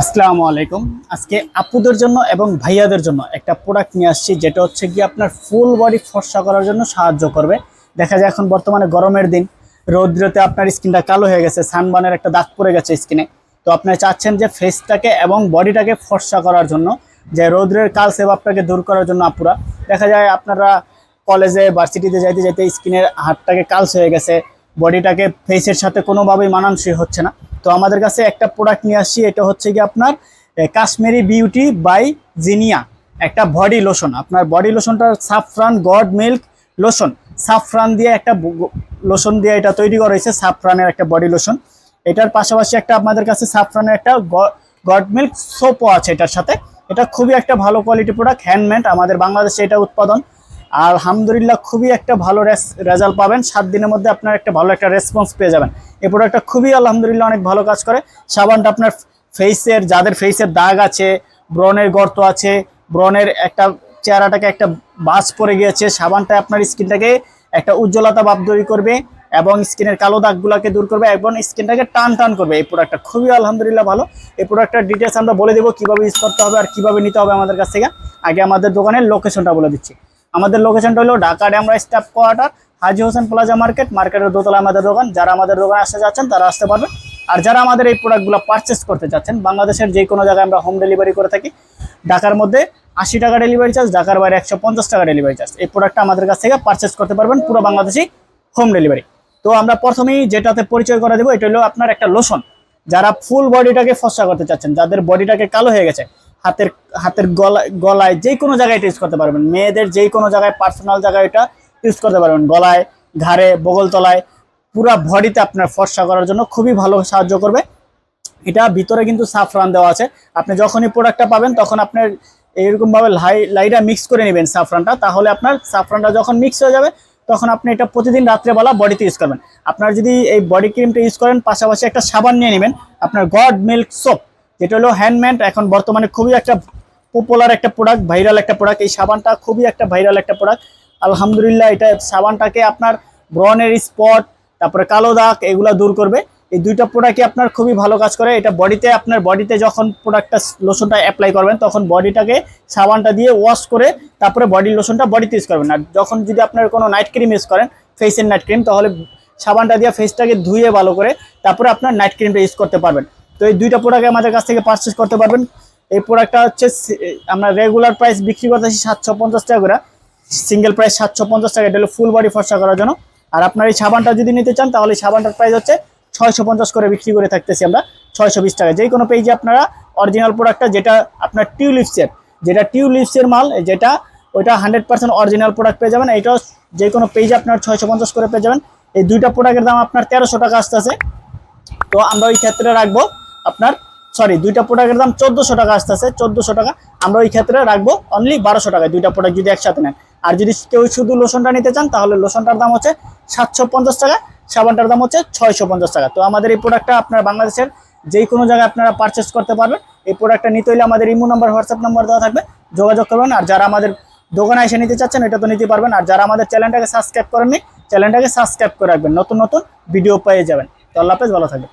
আসসালামু আলাইকুম। আজকে আপুদের জন্য এবং ভাইয়াদের জন্য একটা প্রোডাক্ট নিয়ে আসছি, যেটা হচ্ছে কি আপনার ফুল বডি ফর্সা করার জন্য সাহায্য করবে। দেখা যায় এখন বর্তমানে গরমের দিন, রৌদ্রতে আপনার স্কিনটা কালো হয়ে গেছে, সানবানের একটা দাগ পড়ে গেছে স্কিনে। তো আপনি চাচ্ছেন যে ফেসটাকে এবং বডিটাকে ফর্সা করার জন্য, যে রৌদ্রের কাল সেবাবটাকে দূর করার জন্য আপুরা। দেখা যায় আপনারা কলেজে ভার্সিটিতে যাইতে যাইতে স্কিনের হাতটাকে কালস হয়ে গেছে বডিটাকে ফেসের সাথে কোনোভাবেই মানানসই হচ্ছে না। তো আমাদের কাছে একটা প্রোডাক্ট নিয়ে আসছি, এটা হচ্ছে কি আপনার কাশ্মীরি বিউটি বাই জিনিয়া। একটা বডি লোশন আপনার body লোশনটা saffron gold milk lotion saffron দিয়ে একটা লোশন দিয়ে এটা তৈরি করা হয়েছে সাফরানের একটা বডি লোশন এটার পাশাপাশি একটা আপনাদের কাছে সাফরানের একটা গড মিল্ক সোপও আছে এটার সাথে। এটা খুবই একটা ভালো কোয়ালিটি প্রোডাক্ট হ্যান্ডমেড আমাদের বাংলাদেশে এটা উৎপাদন। আলহামদুলিল্লাহ খুবই একটা ভালো রেজাল্ট পাবেন। সাত দিনের মধ্যে আপনার একটা ভালো একটা রেসপন্স পেয়ে যাবেন। এই প্রোডাক্টটা খুবই আলহামদুলিল্লাহ অনেক ভালো কাজ করে। সাবানটা আপনার ফেসের যাদের ফেসের দাগ আছে, ব্রণের গর্ত আছে, ব্রণের একটা চেহারাটাকে একটা বাজ পড়ে গিয়েছে, সাবানটা আপনার স্কিনটাকে একটা উজ্জ্বলতা ভাব তৈরি করবে এবং স্কিনের কালো দাগগুলোকে দূর করবে এবং স্কিনটাকে টান টান করবে। এই প্রোডাক্টটা খুবই আলহামদুলিল্লাহ ভালো। এই প্রোডাক্টটার ডিটেলস আমরা বলে দেবো কীভাবে ইউজ করতে হবে আর কীভাবে নিতে হবে আমাদের কাছ থেকে। আগে আমাদের দোকানের লোকেশনটা বলে দিচ্ছি। আমাদের লোকেশনটা হলো Dhaka Demra staff quarter, Haji Hossain plaza market, মার্কেটের দোতলায় আমাদের দোকান। যারা আমাদের দোকানে আসতে যাচ্ছেন, তারা আসতে পারবেন। আর যারা আমাদের এই প্রোডাক্টগুলো পারচেস করতে চাচ্ছেন বাংলাদেশের যে কোনো জায়গায় আমরা হোম ডেলিভারি করে থাকি, ঢাকার মধ্যে আশি টাকা ডেলিভারি চার্জ ঢাকার বাইরে একশো পঞ্চাশ টাকা ডেলিভারি চার্জ এই প্রোডাক্টটা আমাদের কাছ থেকে পারচেস করতে পারবেন পুরো বাংলাদেশি হোম ডেলিভারি তো আমরা প্রথমেই যেটাতে পরিচয় করে দেবো, এটা হলো আপনার একটা লোশন যারা ফুল বডিটাকে ফসা করতে চাচ্ছেন, যাদের বডিটাকে কালো হয়ে গেছে হাতের হাতের গলায় গলায় যে কোনো জায়গায় এটা ইউজ করতে পারবেন। মেয়েদের যে কোনো জায়গায় পার্সোনাল জায়গায় এটা ইউজ করতে পারবেন। গলায়, ঘাড়ে, বগলতলায়, পুরা বডিতে আপনার ফর্সা করার জন্য খুবই ভালো সাহায্য করবে। এটা ভিতরে কিন্তু সাফরান দেওয়া আছে। আপনি যখনই প্রোডাক্টটা পাবেন, তখন আপনার এইরকমভাবে লাই লাইটা মিক্স করে নেবেন সাফরানটা তাহলে আপনার সাফরানটা যখন মিক্স হয়ে যাবে, তখন আপনি এটা প্রতিদিন রাত্রেবেলা বডিতে ইউজ করবেন। আপনার যদি এই বডি ক্রিমটা ইউজ করেন, পাশাপাশি একটা সাবান নিয়ে নেবেন। আপনার গড মিল্ক সোপ যেটা হলো হ্যান্ডমেড এখন বর্তমানে খুবই একটা পপুলার একটা প্রোডাক্ট ভাইরাল একটা প্রোডাক্ট এই সাবানটা খুবই একটা ভাইরাল একটা প্রোডাক্ট আলহামদুলিল্লাহ, এটা সাবানটাকে আপনার ব্রনের স্পট তারপরে কালো দাগ, এগুলা দূর করবে। এই দুইটা প্রোডাক্টই আপনার খুবই ভালো কাজ করে। এটা বডিতে, আপনার বডিতে যখন প্রোডাক্টটা লোশনটা অ্যাপ্লাই করবেন, তখন বডিটাকে সাবানটা দিয়ে ওয়াশ করে, তারপরে বডি লোশনটা বডিতে ইউজ করবেন। আর যখন যদি আপনার কোনো নাইট ক্রিম ইউজ করেন ফেসের নাইট ক্রিম তাহলে সাবানটা দিয়ে ফেসটাকে ধুয়ে ভালো করে, তারপরে আপনার নাইট ক্রিমটা ইউজ করতে পারবেন। তো এই দুইটা প্রোডাক্ট আমাদের কাছ থেকে পারচেস করতে পারবেন। এই প্রোডাক্টটা হচ্ছে আমরা রেগুলার প্রাইস বিক্রি করতেছি সাতশো পঞ্চাশ টাকা করে। সিঙ্গেল প্রাইস সাতশো পঞ্চাশ টাকা, এটা হলো ফুল বডি ফর্সা করার জন্য। আর আপনার এই সাবানটা যদি নিতে চান, তাহলে সাবানটার প্রাইস হচ্ছে ছয়শো পঞ্চাশ করে বিক্রি করে থাকতেছি আমরা, ছয়শো বিশ টাকা। যে কোনো পেজে আপনারা অরিজিনাল প্রোডাক্টটা যেটা আপনার টিউলিপসের যেটা টিউলিপসের মাল যেটা, ওইটা হান্ড্রেড পার্সেন্ট অরিজিনাল প্রোডাক্ট পেয়ে যাবেন। এইটাও যে কোনো পেজে আপনার ছয়শো পঞ্চাশ করে পেয়ে যাবেন। এই দুইটা প্রোডাক্টের দাম আপনার তেরোশো টাকা আসতেছে। তো আমরা ওই ক্ষেত্রে রাখব আপনার সরি দুইটা প্রোডাক্টের দাম চোদ্দোশো টাকা আসতেছে, চোদ্দোশো টাকা। আমরা ওই ক্ষেত্রে রাখব অনলি বারোশো টাকায় দুইটা প্রোডাক্ট যদি একসাথে নেন। আর যদি কেউ শুধু লোশনটা নিতে চান, তাহলে লোশনটার দাম হচ্ছে সাতশো পঞ্চাশ টাকা, সাবানটার দাম হচ্ছে ছয়শো পঞ্চাশ টাকা। তো আমাদের এই প্রোডাক্টটা আপনার বাংলাদেশের যে কোনো জায়গায় আপনারা পারচেস করতে পারবেন, এই প্রোডাক্টটা নিতে হলে আমাদের ইমো নাম্বার হোয়াটসঅ্যাপ নাম্বার দেওয়া থাকবে, যোগাযোগ করবেন। আর যারা আমাদের দোকানে এসে নিতে চাচ্ছেন, এটা তো নিতে পারবেন। আর যারা আমাদের চ্যানেলটাকে সাবস্ক্রাইব করেননি, চ্যানেলটাকে সাবস্ক্রাইব করে রাখবেন। নতুন নতুন ভিডিও পেয়ে যাবেন। তো আল্লাহ হাফেজ, ভালো থাকবেন।